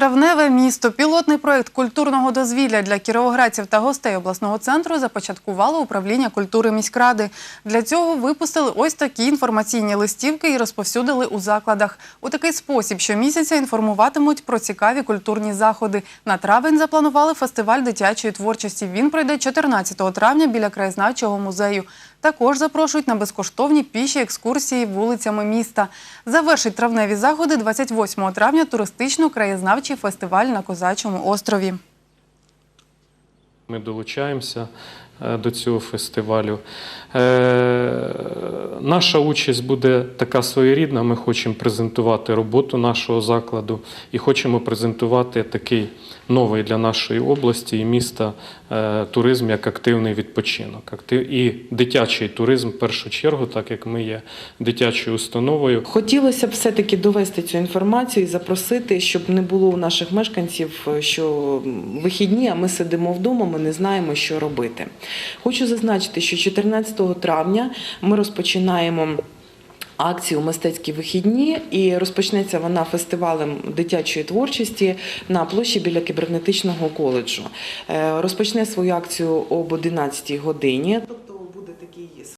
Травневе місто пілотний проект культурного дозвілля для кіровоградців та гостей обласного центру започаткувало управління культури міськради. Для цього випустили ось такі інформаційні листівки і розповсюдили у закладах. У такий спосіб щомісяця інформуватимуть про цікаві культурні заходи. На травень запланували фестиваль дитячої творчості. Він пройде 14 травня біля краєзнавчого музею. Також запрошують на безкоштовні піші екскурсії вулицями міста. Завершить травневі заходи 28 травня туристично-краєзнавчий фестиваль на Козачому острові. Ми долучаємося е, до цього фестивалю. Е, Наша участь буде така своєрідна. Ми хочемо презентувати роботу нашого закладу і хочемо презентувати такий новий для нашої області і міста туризм як активний відпочинок. І дитячий туризм в першу чергу, так як ми є дитячою установою. Хотілося б все-таки довести цю інформацію і запросити, щоб не було у наших мешканців, що вихідні, а ми сидимо вдома, ми не знаємо, що робити. Хочу зазначити, що 14 травня ми розпочинаємо. Акцію мистецькі вихідні і розпочнеться вона фестивалем дитячої творчості на площі біля кібернетичного коледжу. Е, Розпочне свою акцію об 11 годині.